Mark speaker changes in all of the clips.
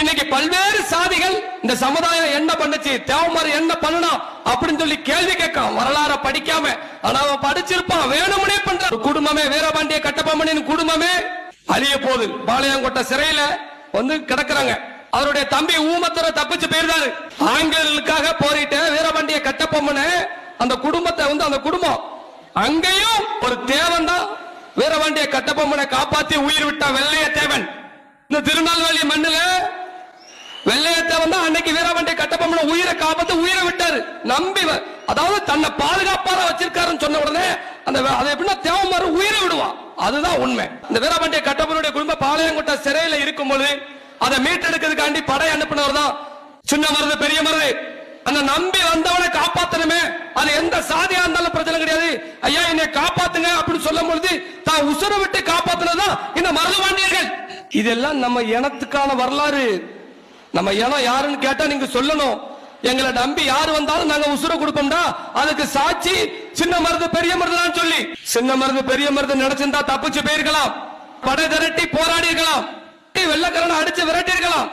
Speaker 1: இன்னைக்கு பல்வேறு சாதிகள் இந்த சமுதாயம் என்ன பண்ணுச்சு தேவமாரி என்ன பண்ணணும் அப்படின்னு சொல்லி கேள்வி கேட்கான் வரலாற படிக்காம ஆனா அவன் படிச்சிருப்பான் வேணும்னே பண்றான். குடும்பமே வீரபாண்டிய கட்டபொம்மனின் குடும்பமே அழிய போகுது. பாளையங்கோட்டை சிறையில வந்து கிடக்குறாங்க. அவருடைய தம்பி ஊமத்தரை தப்பிச்சு போயிருந்தாரு. ஆங்கிலர்களுக்காக போரிட்ட வீரபாண்டிய கட்டபொம்மனை அந்த குடும்பத்தை வந்து அந்த குடும்பம் அங்கேயும் ஒரு தேவன் தான். வீரபாண்டிய கட்டபொம்மனை காப்பாத்தி உயிர் விட்டா வெள்ளைய தேவன் இந்த திருநெல்வேலி மண்ணுல வெள்ளையத்தை வந்து அன்னைக்கு வீரவண்டி கட்டபொம்மனை உயிரை காப்பாத்து உயிரை விட்டாரு. நம்பி அதாவது தன்னை பாதுகாப்பாக வச்சிருக்காருன்னு சொன்ன உடனே அந்த அதை எப்படின்னா தேவமாறு உயிரை விடுவான். அதுதான் உண்மை. இந்த வீரபாண்டிய கட்டபொம்மனுடைய குடும்ப பாளையங்கோட்டை சிறையில இருக்கும்போது அதை மீட்டெடுக்கிறதுக்காண்டி படை அனுப்பினவர் தான் சின்ன மருது பெரிய மருந்து அந்த நம்பி வந்தவனை காப்பாத்தணுமே. அது எந்த சாதியா இருந்தாலும் பிரச்சனை கிடையாது. ஐயா என்னை காப்பாத்துங்க அப்படின்னு சொல்லும் பொழுது தான் உசுர விட்டு காப்பாத்தினதான் இந்த மருதுபாண்டியர்கள் இதெல்லாம் நம்ம இனத்துக்கான வரலாறு. நம்ம இனம் யாருன்னு கேட்டா நீங்க சொல்லணும். எங்களை நம்பி யாரு வந்தாலும் நாங்க உசுர கொடுப்போம்டா. அதுக்கு சாட்சி சின்ன மருந்து பெரிய மருந்துதான் சொல்லி. சின்ன மருது பெரிய மருது நினைச்சிருந்தா தப்பிச்சு போயிருக்கலாம். படை திரட்டி போராடி இருக்கலாம் வெள்ளக்கரனை அடிச்சு விரட்டி இருக்கலாம்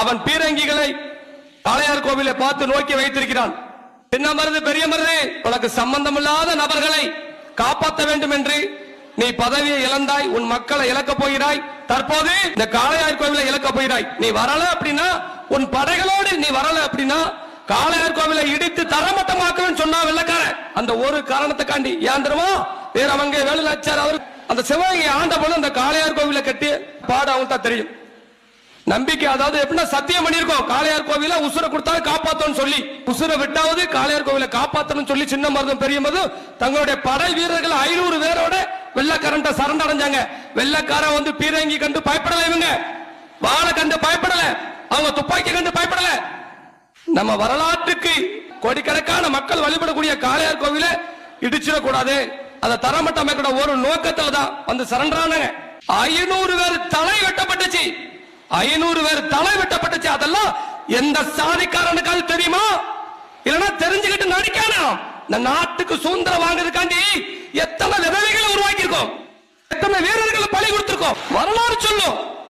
Speaker 1: அவன் பீரங்கிகளை ஆளையார் கோவிலை பார்த்து நோக்கி வைத்திருக்கிறான். சின்ன மருந்து பெரிய மருந்து உனக்கு சம்பந்தமில்லாத நபர்களை காப்பாற்ற வேண்டும் என்று நீ பதவியை இழந்தாய் உன் மக்களை இழக்க போகிறாய். தற்போது இந்த காளையார் கோவிலை இழக்க போயிடாய் நீ வரல அப்படின்னா உன் படைகளோடு நீ வரல அப்படின்னா காளையார் கோவிலை இடித்து தரமட்டமாக்குன்னு சொன்னா வெள்ளக்கார அந்த ஒரு காரணத்துக்காண்டி. ஏன் தெரியுமா? வேற அவங்க வேலுநாச்சார் அவர் அந்த சிவகங்கை ஆண்ட போல அந்த காளையார் கோவிலை கட்டி பாட அவங்க தான் தெரியும். நம்பிக்கை அதாவது எப்படின்னா சத்தியம் பண்ணிருக்கோம் காளையார் கோவில உசுர கொடுத்தாலும் காப்பாத்தணும் சொல்லி. உசுர விட்டாவது காளையார் கோவில காப்பாத்தணும் சொல்லி சின்ன மருதும் பெரிய மருதும் தங்களுடைய படை வீரர்கள் ஐநூறு பேரோட வெள்ளக்காரன்ட்ட சரண் அடைஞ்சாங்க வெள்ளக்காரன் வந்து பீரங்கி கண்டு பயப்படல இவங்க. வாழை கண்டு பயப்படல. அவங்க துப்பாக்கி கண்டு பயப்படல. நம்ம வரலாற்றுக்கு கோடிக்கணக்கான மக்கள் வழிபடக்கூடிய காளையார் கோவில இடிச்சிடக்கூடாது. அதை தரமட்டமைக்கிற ஒரு நோக்கத்துல தான் வந்து சரண்டரானாங்க ஐநூறு பேர் தலை வெட்டப்பட்டுச்சு. ஐநூறு பேர் தலை வெட்டப்பட்டுச்சு. அதெல்லாம் எந்த சாதிக்காரனுக்காவது தெரியுமா? இல்லைன்னா தெரிஞ்சுக்கிட்டு நடிக்கானா? இந்த நாட்டுக்கு சுதந்திரம் வாங்குறதுக்காண்டி எத்தனை விதவைகளை உருவாக்கி இருக்கோம் எத்தனை